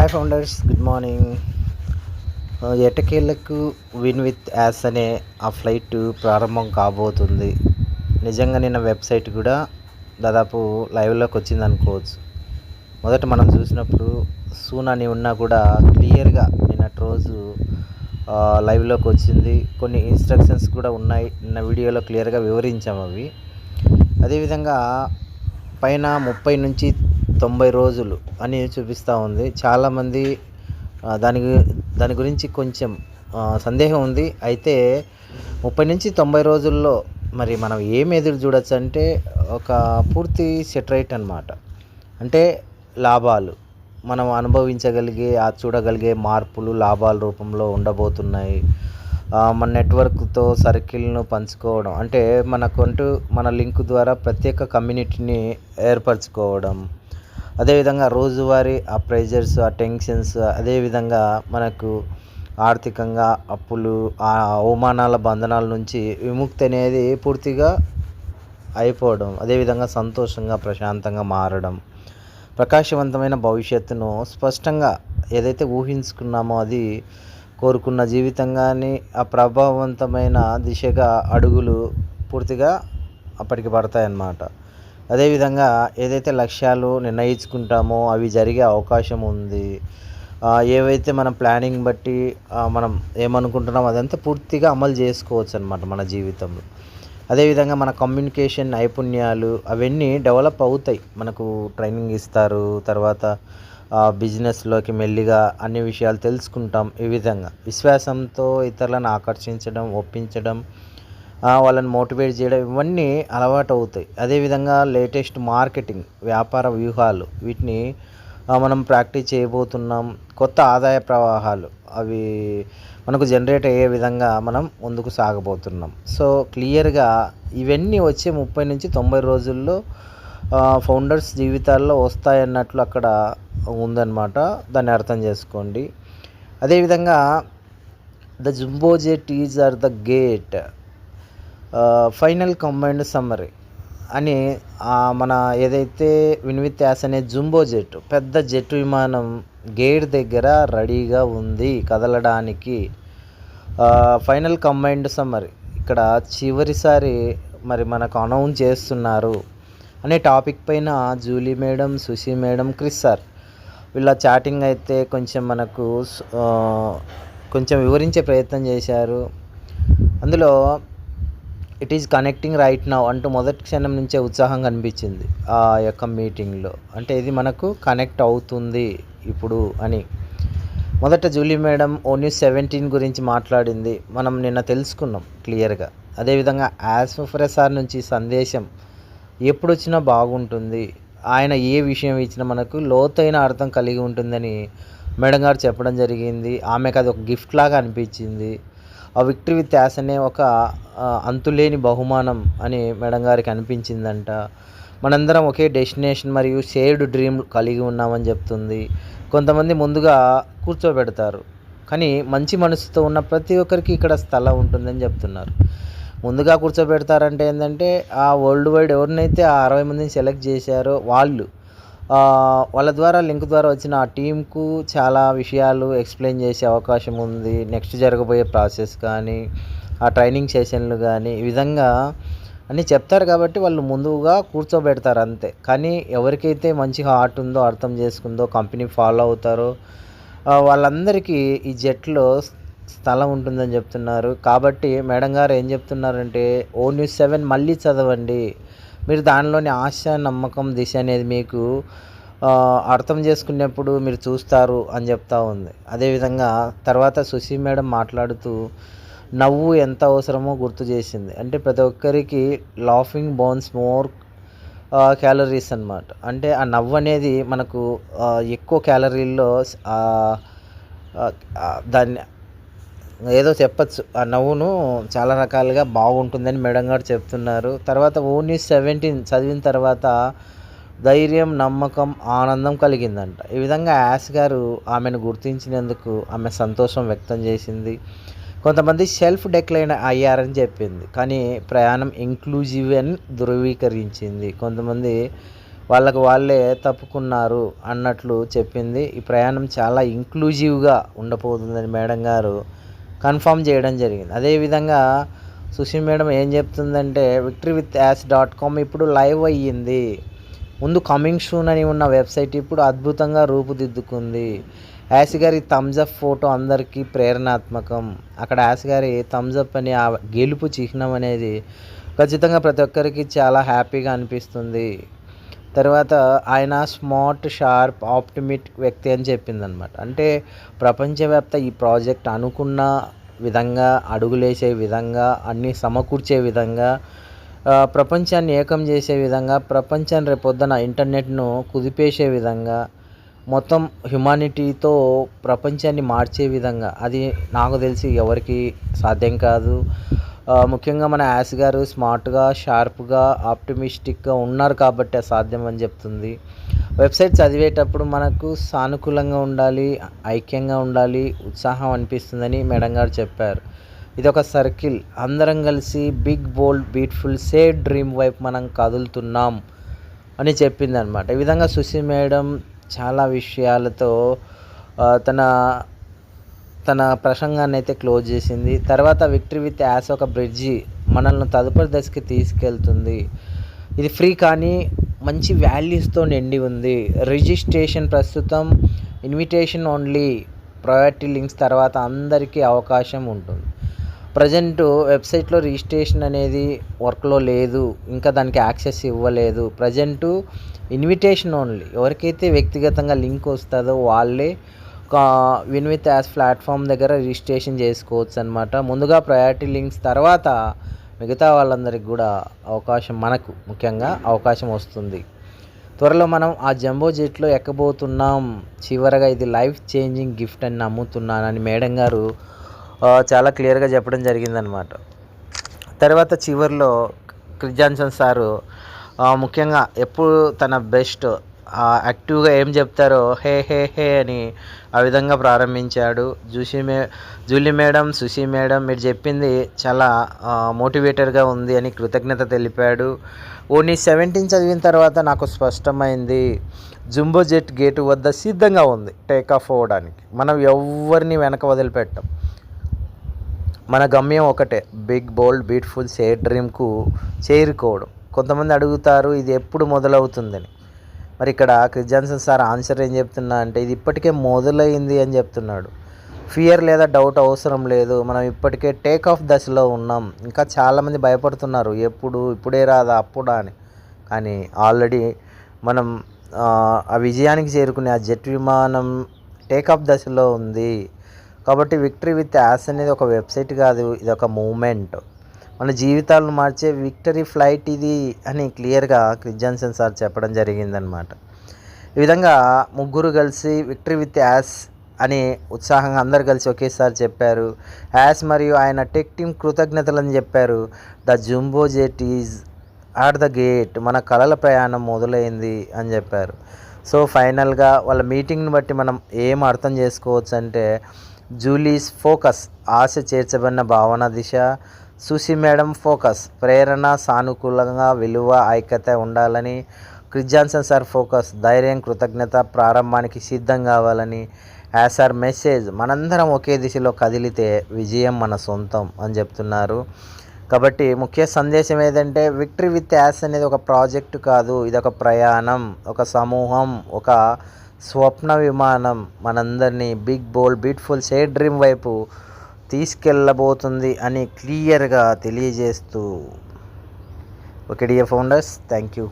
Hi founders good morning ఎటకేళ్ళకు win with us అనే ఆ ఫ్లైట్ ప్రారంభం కాబోతుంది. నిజంగా నిన్న వెబ్సైట్ కూడా దాదాపు లైవ్లోకి వచ్చింది అనుకోవచ్చు. మొదట మనం చూసినప్పుడు సూన్ అని ఉన్నా కూడా క్లియర్గా నిన్నటి రోజు లైవ్లోకి వచ్చింది. కొన్ని ఇన్స్ట్రక్షన్స్ కూడా ఉన్నాయి. నిన్న వీడియోలో క్లియర్గా వివరించాము అవి. అదేవిధంగా పైన ముప్పై నుంచి తొంభై రోజులు అని చూపిస్తూ ఉంది. చాలామంది దాని గు- దాని గురించి కొంచెం సందేహం ఉంది. అయితే ముప్పై నుంచి తొంభై రోజుల్లో మరి మనం ఏం ఎదురు చూడొచ్చు అంటే ఒక పూర్తి సెటరైట్ అన్నమాట. అంటే లాభాలు. మనం అనుభవించగలిగే ఆ చూడగలిగే మార్పులు లాభాల రూపంలో ఉండబోతున్నాయి. మన నెట్వర్క్తో సర్కిల్ను పంచుకోవడం. అంటే మనకంటూ మన లింక్ ద్వారా ప్రత్యేక కమ్యూనిటీని ఏర్పరచుకోవడం. అదేవిధంగా రోజువారీ ఆ ప్రెజర్స్ ఆ టెన్షన్స్ అదేవిధంగా మనకు ఆర్థికంగా అప్పులు ఆ అవమానాల బంధనాల నుంచి విముక్తి అనేది పూర్తిగా అయిపోవడం అదేవిధంగా సంతోషంగా ప్రశాంతంగా మారడం. ప్రకాశవంతమైన భవిష్యత్తును స్పష్టంగా ఏదైతే ఊహించుకున్నామో అది కోరుకున్న జీవితంగాని ఆ ప్రభావవంతమైన దిశగా అడుగులు పూర్తిగా అప్పటికి పడతాయన్నమాట. అదేవిధంగా ఏదైతే లక్ష్యాలు నిర్ణయించుకుంటామో అవి జరిగే అవకాశం ఉంది. ఏవైతే మనం ప్లానింగ్ బట్టి మనం ఏమనుకుంటున్నామో అదంతా పూర్తిగా అమలు చేసుకోవచ్చు అనమాట మన జీవితంలో. అదేవిధంగా మన కమ్యూనికేషన్ నైపుణ్యాలు అవన్నీ డెవలప్ అవుతాయి. మనకు ట్రైనింగ్ ఇస్తారు తర్వాత బిజినెస్లోకి మెల్లిగా అన్ని విషయాలు తెలుసుకుంటాం. ఈ విధంగా విశ్వాసంతో ఇతరులను ఆకర్షించడం ఒప్పించడం వాళ్ళని మోటివేట్ చేయడం ఇవన్నీ అలవాటు అవుతాయి అదేవిధంగా లేటెస్ట్ మార్కెటింగ్ వ్యాపార వ్యూహాలు వీటిని మనం ప్రాక్టీస్ చేయబోతున్నాం. కొత్త ఆదాయ ప్రవాహాలు అవి మనకు జనరేట్ అయ్యే విధంగా మనం ముందుకు సాగబోతున్నాం. సో క్లియర్గా ఇవన్నీ వచ్చే ముప్పై నుంచి తొంభై రోజుల్లో ఫౌండర్స్ జీవితాల్లో వస్తాయన్నట్లు అక్కడ ఉందన్నమాట. దాన్ని అర్థం చేసుకోండి. అదేవిధంగా the jumbo jet is are the gate final combined summary అని మన ఏదైతే విన్విత్ యాస్ అనే జుంబో జెట్ పెద్ద జెట్ విమానం గేట్ దగ్గర రెడీగా ఉంది కదలడానికి ఫైనల్ కంబైన్డ్ సమ్మరీ. ఇక్కడ చివరిసారి మరి మనకు అనౌన్స్ చేస్తున్నారు అనే టాపిక్ పైన Julie madam Sushi madam Chris sir. వీళ్ళ చాటింగ్ అయితే కొంచెం మనకు కొంచెం వివరించే ప్రయత్నం చేశారు. అందులో it is connecting right now అంటూ మొదటి క్షణం నుంచే ఉత్సాహం కనిపించింది ఆ యొక్క మీటింగ్లో. అంటే ఇది మనకు కనెక్ట్ అవుతుంది ఇప్పుడు అని. మొదట జూలీ మేడం ఓ న్యూస్ సెవెంటీన్ గురించి మాట్లాడింది. మనం నిన్న తెలుసుకున్నాం క్లియర్గా. అదేవిధంగా యాస్ఫ్రెసార్ నుంచి సందేశం ఎప్పుడు వచ్చినా బాగుంటుంది. ఆయన ఏ విషయం ఇచ్చినా మనకు లోతైన అర్థం కలిగి ఉంటుందని మేడం గారు చెప్పడం జరిగింది. ఆమెకు అది ఒక గిఫ్ట్ లాగా అనిపించింది. ఆ విక్టరీ విత్ యాస్ అనే ఒక అంతులేని బహుమానం అని మేడం గారికి అనిపించిందంట. మనందరం ఒకే డెస్టినేషన్ మరియు షేర్డ్ డ్రీమ్ కలిగి ఉన్నామని చెప్తుంది. కొంతమంది ముందుగా కూర్చోబెడతారు. కానీ మంచి మనసుతో ఉన్న ప్రతి ఒక్కరికి ఇక్కడ స్థలం ఉంటుందని చెప్తున్నారు. ముందుగా కూర్చోబెడతారంటే ఏంటంటే ఆ వరల్డ్ వైడ్ ఎవరినైతే ఆ అరవై మందిని సెలెక్ట్ చేశారో వాళ్ళు వాళ్ళ ద్వారా లింక్ ద్వారా వచ్చిన ఆ టీంకు చాలా విషయాలు ఎక్స్ప్లెయిన్ చేసే అవకాశం ఉంది. నెక్స్ట్ జరగబోయే ప్రాసెస్ కానీ ఆ ట్రైనింగ్ సెషన్లు కానీ ఈ విధంగా అన్నీ చెప్తారు కాబట్టి వాళ్ళు ముందుగా కూర్చోబెడతారు అంతే. కానీ ఎవరికైతే మంచి హార్ట్ ఉందో అర్థం చేసుకుందో కంపెనీ ఫాలో అవుతారో వాళ్ళందరికీ ఈ జట్లో స్థలం ఉంటుందని చెప్తున్నారు. కాబట్టి మేడం గారు ఏం చెప్తున్నారంటే ఓ న్యూస్ సెవెన్ మళ్ళీ చదవండి. మీరు దానిలోని ఆశ నమ్మకం దిశ అనేది మీకు అర్థం చేసుకునేప్పుడు మీరు చూస్తారు అని చెప్తా ఉంది. అదేవిధంగా తర్వాత సుశీ మేడం మాట్లాడుతూ నవ్వు ఎంత అవసరమో గుర్తు చేసింది. అంటే ప్రతి ఒక్కరికి లాఫింగ్ బోన్స్ మోర్ క్యాలరీస్ అన్నమాట. అంటే ఆ నవ్వు అనేది మనకు ఎక్కువ క్యాలరీల్లో దాన్ని ఏదో చెప్పచ్చు. ఆ నవ్వును చాలా రకాలుగా బాగుంటుందని మేడం గారు చెప్తున్నారు. తర్వాత ఓన్లీ సెవెంటీన్ చదివిన తర్వాత ధైర్యం నమ్మకం ఆనందం కలిగిందంట. ఈ విధంగా యాస్ గారు ఆమెను గుర్తించినందుకు ఆమె సంతోషం వ్యక్తం చేసింది. కొంతమంది సెల్ఫ్ డెక్లైన్ అయ్యారని చెప్పింది. కానీ ప్రయాణం ఇంక్లూజివ్ అని ధృవీకరించింది. కొంతమంది వాళ్ళకు వాళ్ళే తప్పుకున్నారు అన్నట్లు చెప్పింది. ఈ ప్రయాణం చాలా ఇంక్లూజివ్గా ఉండబోతుందని మేడం గారు కన్ఫర్మ్ చేయడం జరిగింది. అదేవిధంగా సుశీల్ మేడం ఏం చెప్తుందంటే victory with Yas dot com ఇప్పుడు లైవ్ అయ్యింది. ముందు కమింగ్ షూన్ అని ఉన్న వెబ్సైట్ ఇప్పుడు అద్భుతంగా రూపుదిద్దుకుంది. యాస్ గారి థమ్స్అప్ ఫోటో అందరికీ ప్రేరణాత్మకం. అక్కడ యాస్ గారి థమ్స్అప్ అని ఆ గెలుపు చిహ్నం అనేది ఖచ్చితంగా ప్రతి ఒక్కరికి చాలా హ్యాపీగా అనిపిస్తుంది. తర్వాత ఆయన స్మార్ట్ షార్ప్ ఆప్టిమిట్ వ్యక్తి అని చెప్పిందనమాట అంటే ప్రపంచవ్యాప్త ఈ ప్రాజెక్ట్ అనుకున్న విధంగా అడుగులేసే విధంగా అన్నీ సమకూర్చే విధంగా ప్రపంచాన్ని ఏకం చేసే విధంగా ప్రపంచాన్ని రేపొద్దున ఇంటర్నెట్ను కుదిపేసే విధంగా మొత్తం హ్యుమానిటీతో ప్రపంచాన్ని మార్చే విధంగా అది నాకు తెలిసి ఎవరికి సాధ్యం కాదు. ముఖ్యంగా మన యాస్ గారు స్మార్ట్గా షార్ప్గా ఆప్టిమిస్టిక్గా ఉన్నారు కాబట్టి అసాధ్యం అని చెప్తుంది. వెబ్సైట్ చదివేటప్పుడు మనకు సానుకూలంగా ఉండాలి ఐక్యంగా ఉండాలి ఉత్సాహం అనిపిస్తుందని మేడం గారు చెప్పారు. ఇది ఒక సర్కిల్. అందరం కలిసి బిగ్ బోల్డ్ బ్యూటిఫుల్ సే డ్రీమ్ వైపు మనం కదులుతున్నాం అని చెప్పింది అనమాట ఈ విధంగా సుశీ మేడం చాలా విషయాలతో తన తన ప్రసంగాన్ని అయితే క్లోజ్ చేసింది. తర్వాత విక్టరీ విత్ యాస్ ఒక బ్రిడ్జి మనల్ని తదుపరి దశకి తీసుకెళ్తుంది. ఇది ఫ్రీ కానీ మంచి వాల్యూస్తో నిండి ఉంది. రిజిస్ట్రేషన్ ప్రస్తుతం ఇన్విటేషన్ ఓన్లీ ప్రయారిటీ లింక్స్ తర్వాత అందరికీ అవకాశం ఉంటుంది. ప్రజెంట్ వెబ్సైట్లో రిజిస్ట్రేషన్ అనేది వర్క్లో లేదు. ఇంకా దానికి యాక్సెస్ ఇవ్వలేదు. ప్రజెంటు ఇన్విటేషన్ ఓన్లీ ఎవరికైతే వ్యక్తిగతంగా లింక్ వస్తుందో వాళ్ళే విన్ విత్ యాస్ ప్లాట్ఫామ్ దగ్గర రిజిస్ట్రేషన్ చేసుకోవచ్చు అనమాట ముందుగా ప్రయారిటీ లింక్స్ తర్వాత మిగతా వాళ్ళందరికి కూడా అవకాశం మనకు ముఖ్యంగా అవకాశం వస్తుంది. త్వరలో మనం ఆ జంబో జెట్లో ఎక్కబోతున్నాం. చివరగా ఇది లైఫ్ చేంజింగ్ గిఫ్ట్ అని నమ్ముతున్నానని మేడం గారు చాలా క్లియర్గా చెప్పడం జరిగిందనమాట తర్వాత చివరిలో క్రిజాన్సన్ సారు ముఖ్యంగా ఎప్పుడు తన బెస్ట్ యాక్టివ్గా ఏం చెప్తారో హే హే హే అని ఆ విధంగా ప్రారంభించాడు. జూషి మే జూలీ మేడం సుశీ మేడం మీరు చెప్పింది చాలా మోటివేటర్గా ఉంది అని కృతజ్ఞత తెలిపాడు. ఓన్లీ సెవెంటీన్ చదివిన తర్వాత నాకు స్పష్టమైంది జుంబో జెట్ గేటు వద్ద సిద్ధంగా ఉంది టేక్ ఆఫ్ అవ్వడానికి. మనం ఎవరిని వెనక వదిలిపెట్టాం. మన గమ్యం ఒకటే బిగ్ బోల్డ్ బ్యూటిఫుల్ సేర్ డ్రీమ్కు చేరుకోవడం. కొంతమంది అడుగుతారు ఇది ఎప్పుడు మొదలవుతుందని. మరి ఇక్కడ క్రిస్ జాన్సన్ సార్ ఆన్సర్ ఏం చెప్తున్నా అంటే ఇది ఇప్పటికే మొదలైంది అని చెప్తున్నాడు. ఫియర్ లేదా డౌట్ అవసరం లేదు. మనం ఇప్పటికే టేక్ ఆఫ్ దశలో ఉన్నాం. ఇంకా చాలామంది భయపడుతున్నారు. ఎప్పుడు? ఇప్పుడే రాదా? అప్పుడా? అని. కానీ ఆల్రెడీ మనం ఆ, ఆ విజయానికి చేరుకునే ఆ జెట్ విమానం టేక్ ఆఫ్ దశలో ఉంది. కాబట్టి విక్టరీ విత్ యాస్ అనేది ఒక వెబ్సైట్ కాదు. ఇది ఒక మూమెంట్. మన జీవితాలను మార్చే విక్టరీ ఫ్లైట్ ఇది అని క్లియర్గా క్రిజాన్సన్ సార్ చెప్పడం జరిగిందనమాట ఈ విధంగా ముగ్గురు కలిసి విక్టరీ విత్ యాస్ అని ఉత్సాహంగా అందరు కలిసి ఒకేసారి చెప్పారు. యాస్ మరియు ఆయన టెక్ టీమ్ కృతజ్ఞతలని చెప్పారు. The jumbo jet is at the gate మన కళల ప్రయాణం మొదలైంది అని చెప్పారు. సో ఫైనల్గా వాళ్ళ మీటింగ్ని బట్టి మనం ఏం అర్థం చేసుకోవచ్చు అంటే జూలీస్ ఫోకస్ ఆశ చేర్చబడిన భావన దిశ సుశీ మేడం ఫోకస్. ప్రేరణ సానుకూలంగా విలువ ఐక్యత ఉండాలని క్రిస్ జాన్సన్ సార్ ఫోకస్. ధైర్యం కృతజ్ఞత ప్రారంభానికి సిద్ధం కావాలని యాజ్ సార్ మెసేజ్. మనందరం ఒకే దిశలో కదిలితే విజయం మన సొంతం అని చెప్తున్నారు. కాబట్టి ముఖ్య సందేశం ఏదంటే విక్టరీ విత్ యాస్ అనేది ఒక ప్రాజెక్ట్ కాదు. ఇది ఒక ప్రయాణం ఒక సమూహం ఒక స్వప్న విమానం. మనందరినీ big bold beautiful shared dream వైపు తీసుకెళ్ళబోతుంది అని క్లియర్గా తెలియజేస్తూ. Okay dear founders thank you.